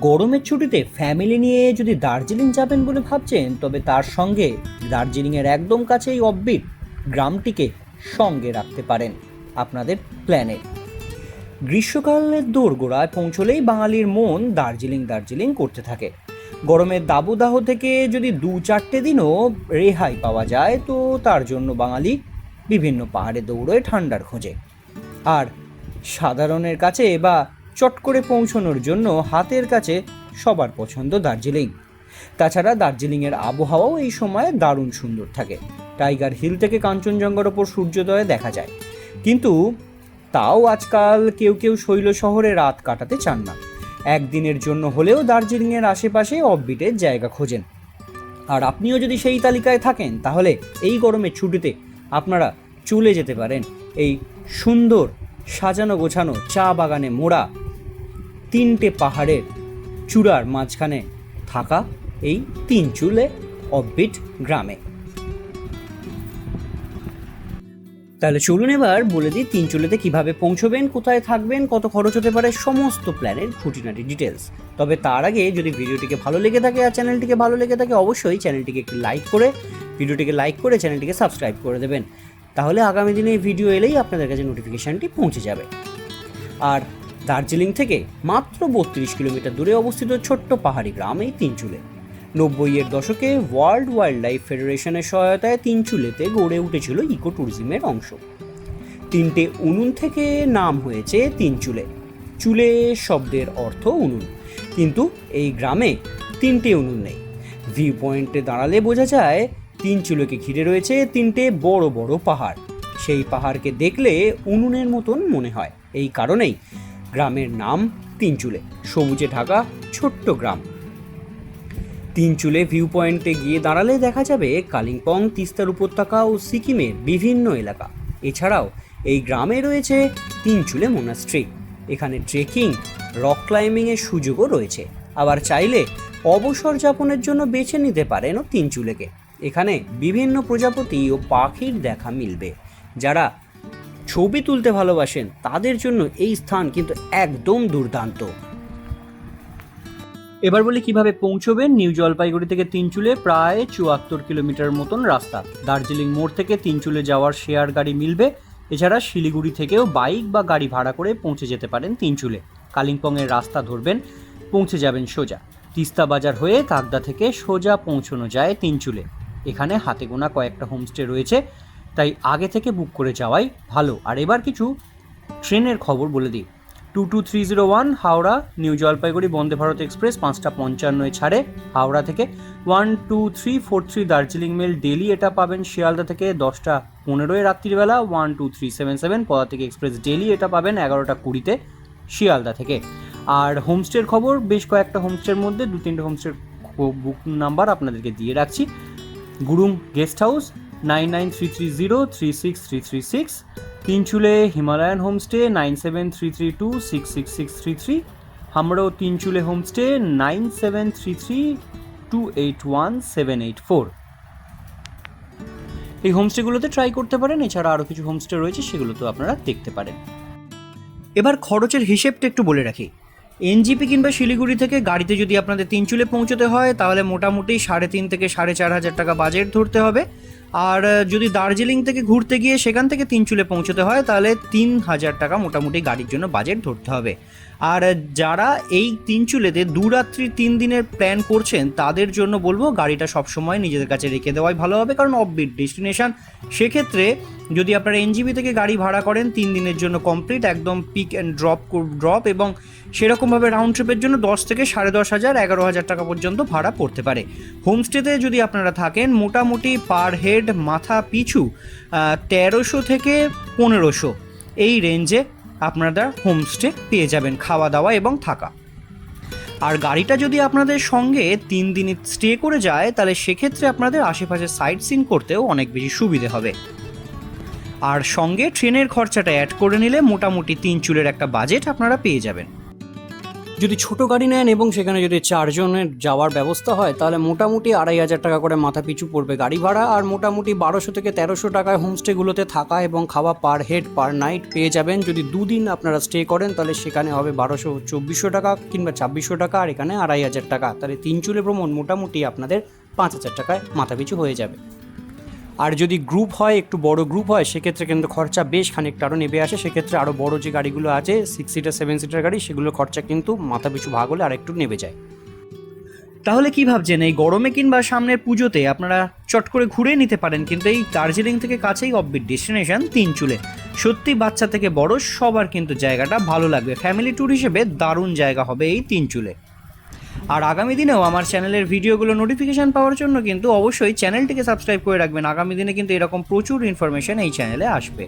গরমের ছুটিতে ফ্যামিলি নিয়ে যদি দার্জিলিং যাবেন বলে ভাবছেন, তবে তার সঙ্গে দার্জিলিংয়ের একদম কাছেই অববিট গ্রামটিকে সঙ্গে রাখতে পারেন আপনাদের প্ল্যানে গ্রীষ্মকালের দোরগোড়ায় পৌঁছলেই বাঙালির মন দার্জিলিং দার্জিলিং করতে থাকে। গরমের দাবদাহ থেকে যদি দু চারটে দিনও রেহাই পাওয়া যায়, তো তার জন্য বাঙালি বিভিন্ন পাহাড়ে দৌড়োয় ঠান্ডার খোঁজে। আর সাধারণের কাছে বা চট করে পৌঁছানোর জন্য হাতের কাছে সবার পছন্দ দার্জিলিং। তাছাড়া দার্জিলিংয়ের আবহাওয়াও এই সময় দারুণ সুন্দর থাকে। টাইগার হিল থেকে কাঞ্চনজঙ্ঘার ওপর সূর্যোদয় দেখা যায়। কিন্তু তাও আজকাল কেউ কেউ শৈল শহরে রাত কাটাতে চান না। একদিনের জন্য হলেও দার্জিলিংয়ের আশেপাশে অফবিটের জায়গা খোঁজেন। আর আপনিও যদি সেই তালিকায় থাকেন, তাহলে এই গরমের ছুটিতে আপনারা চলে যেতে পারেন। এই সুন্দর সাজানো গোছানো চা বাগানে মোড়া তিনটে পাহাড়ের চূড়ার মাঝখানে থাকা এই তিন চুলে অফবিট গ্রামে। তাহলে চলুন এবার বলে দিই তিন চুলেতে কীভাবে পৌঁছবেন, কোথায় থাকবেন, কত খরচ হতে পারে, সমস্ত প্ল্যানের খুঁটিনাটি ডিটেলস। তবে তার আগে যদি ভিডিওটিকে ভালো লেগে থাকে আর চ্যানেলটিকে ভালো লেগে থাকে, অবশ্যই চ্যানেলটিকে একটু লাইক করে, ভিডিওটিকে লাইক করে চ্যানেলটিকে সাবস্ক্রাইব করে দেবেন। তাহলে আগামী দিনে এই ভিডিও এলেই আপনাদের কাছে নোটিফিকেশানটি পৌঁছে যাবে। আর দার্জিলিং থেকে মাত্র বত্রিশ কিলোমিটার দূরে অবস্থিত ছোট্ট পাহাড়ি গ্রাম এই তিনচুলে নব্বইয়ের দশকে ওয়ার্ল্ড ওয়াইল্ড লাইফ ফেডারেশনের সহায়তায় তিনচুলেতে গড়ে উঠেছিল ইকো ট্যুরিজমের অংশ। তিনটে উনুন থেকে নাম হয়েছে তিনচুলে চুলে। শব্দের অর্থ উনুন। কিন্তু এই গ্রামে তিনটে উনুন নেই। ভিউ পয়েন্টে দাঁড়ালে বোঝা যায়, তিন চুলোকে ঘিরে রয়েছে তিনটে বড় বড় পাহাড়। সেই পাহাড়কে দেখলে উনুনের মতন মনে হয়। এই কারণেই গ্রামের নাম তিনচুলে, সবুজে ঢাকা ছোট্ট গ্রাম। তিনচুলে ভিউ পয়েন্টে গিয়ে দাঁড়ালে দেখা যাবে কালিম্পং, তিস্তার উপত্যকা ও সিকিমের বিভিন্ন এলাকা। এছাড়াও এই গ্রামে রয়েছে তিনচুলে মোনাস্ট্রি এখানে ট্রেকিং রক ক্লাইম্বিংয়ের সুযোগও রয়েছে। আবার চাইলে অবসর যাপনের জন্য বেছে নিতে পারেন তিনচুলেকে। এখানে বিভিন্ন প্রজাপতি ও পাখির দেখা মিলবে, যারা ছবি তুলতে ভালোবাসেন, তাদের জন্য এই স্থান কিন্তু একদম দুর্দান্ত। এবার বলি কীভাবে পৌঁছবেন? নিউ জলপাইগুড়ি থেকে তিনচুলে প্রায় চুয়াত্তর কিলোমিটার মতন রাস্তা। দার্জিলিং মোড় থেকে তিনচুলে যাওয়ার শেয়ার গাড়ি মিলবে। এছাড়া শিলিগুড়ি থেকেও বাইক বা গাড়ি ভাড়া করে পৌঁছে যেতে পারেন তিনচুলে কালিম্পংয়ের রাস্তা ধরবেন, পৌঁছে যাবেন সোজা। তিস্তা বাজার হয়ে কাকদা থেকে সোজা পৌঁছানো যায় তিনচুলে এখানে হাতে গোনা কয়েকটা হোমস্টে রয়েছে। তাই আগে থেকে বুক করে যাওয়াই ভালো। আর এবার কিছু ট্রেনের খবর বলে দিই। Two two three zero one, Howrah, new Jalpaiguri, Vande Bharat express, পাঁচটা পঞ্চান্নয় ছাড়ে হাওড়া থেকে। One two three four three Darjeeling mail daily এটা পাবেন, শিয়ালদা থেকে দশটা পনেরোয় রাত্রিবেলা one two three seven seven পদা থেকে এক্সপ্রেস ডেলি এটা পাবেন এগারোটা কুড়িতে শিয়ালদা থেকে। আর হোমস্টের খবর, বেশ কয়েকটা হোমস্টের মধ্যে দু তিনটে হোমস্টের বুক নাম্বার আপনাদেরকে দিয়ে রাখছি। Gurung guest house nine nine three three zero three six three three six. Tinchuley Himalayan homestay nine seven three three two six six six three three. Hamro Tinchuley homestay nine seven three three two eight one seven eight four. এই হোমস্টেগুলোতে try করতে পারেন, এছাড়া আরও কিছু homestay রয়েছে সেগুলোতেও আপনারা দেখতে পারেন। এবার খরচের হিসেবটা একটু বলে রাখি। এনজিপি কিংবা শিলিগুড়ি থেকে গাড়িতে যদি আপনাদের তিনচুলে পৌঁছতে হয়, তাহলে মোটামুটি সাড়ে তিন থেকে সাড়ে চার হাজার টাকা বাজেট ধরতে হবে। আর যদি দার্জিলিং থেকে ঘুরতে গিয়ে সেখান থেকে তিনচুলে পৌঁছতে হয়, তাহলে তিন হাজার টাকা মোটামুটি গাড়ির জন্য বাজেট ধরতে হবে। আর যারা এই তিনচুলেতে দু রাত্রি তিন দিনের প্ল্যান করছেন, তাদের জন্য বলব গাড়িটা সবসময় নিজেদের কাছে রেখে দেওয়াই ভালো হবে, কারণ অফবিট ডেস্টিনেশন সেক্ষেত্রে যদি আপনারা এনজিবি থেকে গাড়ি ভাড়া করেন, তিন দিনের জন্য কমপ্লিট একদম পিক অ্যান্ড ড্রপ ড্রপ এবং সেরকমভাবে রাউন্ড ট্রিপের জন্য দশ থেকে সাড়ে দশ হাজার, এগারো হাজার টাকা পর্যন্ত ভাড়া পড়তে পারে। হোমস্টেতে যদি আপনারা থাকেন, মোটামুটি পার হেড মাথা পিছু তেরোশো থেকে পনেরোশো, এই রেঞ্জে আপনারা হোমস্টে পেয়ে যাবেন খাওয়া দাওয়া এবং থাকা। আর গাড়িটা যদি আপনাদের সঙ্গে তিন দিন স্টে করে যায়, তাহলে সেক্ষেত্রে আপনাদের আশেপাশে সাইট সিন করতেও অনেক বেশি সুবিধে হবে। আর সঙ্গে ট্রেনের খরচাটা অ্যাড করে নিলে মোটামুটি তিন চুলের একটা বাজেট আপনারা পেয়ে যাবেন। যদি ছোট গাড়ি নেন এবং সেখানে যদি চারজনের যাওয়ার ব্যবস্থা হয়, তাহলে মোটামুটি আড়াই হাজার টাকা করে মাথা পিছু পড়বে গাড়ি ভাড়া। আর মোটামুটি বারোশো থেকে তেরোশো টাকায় হোমস্টেগুলোতে থাকা এবং খাওয়া পার হেড পার নাইট পেয়ে যাবেন। যদি দুদিন আপনারা স্টে করেন, তাহলে সেখানে হবে বারোশো চব্বিশশো টাকা কিংবা ছাব্বিশশো টাকা, আর এখানে আড়াই হাজার টাকা। তাহলে তিন চুলে ভ্রমণ মোটামুটি আপনাদের পাঁচ হাজার টাকায় মাথা পিছু হয়ে যাবে। আর যদি গ্রুপ হয়, একটু বড় গ্রুপ হয়, সেক্ষেত্রে কিন্তু খরচা বেশ খানিকটা আরও নেমে আসে, সেক্ষেত্রে আরও বড় যে গাড়িগুলো আছে সিক্স সিটার সেভেন সিটার গাড়ি সেগুলো খরচা কিন্তু মাথা পিছু ভাগ হলে আরেকটু নেমে যায়। তাহলে কি ভাবছেন, এই গরমে কিংবা সামনের পুজোতে আপনারা চট করে ঘুরে নিতে পারেন, কিন্তু এই দার্জিলিং থেকে কাছেই অফবিট ডেস্টিনেশন তিনচুলে। সত্যি বাচ্চা থেকে বড়, সবার কিন্তু জায়গাটা ভালো লাগবে। ফ্যামিলি ট্যুর হিসেবে দারুণ জায়গা হবে এই তিনচুলে। আর আগামী দিনেও আমার চ্যানেলের ভিডিওগুলো নোটিফিকেশান পাওয়ার জন্য কিন্তু অবশ্যই চ্যানেলটিকে সাবস্ক্রাইব করে রাখবেন। আগামী দিনে কিন্তু এরকম প্রচুর ইনফরমেশন এই চ্যানেলে আসবে।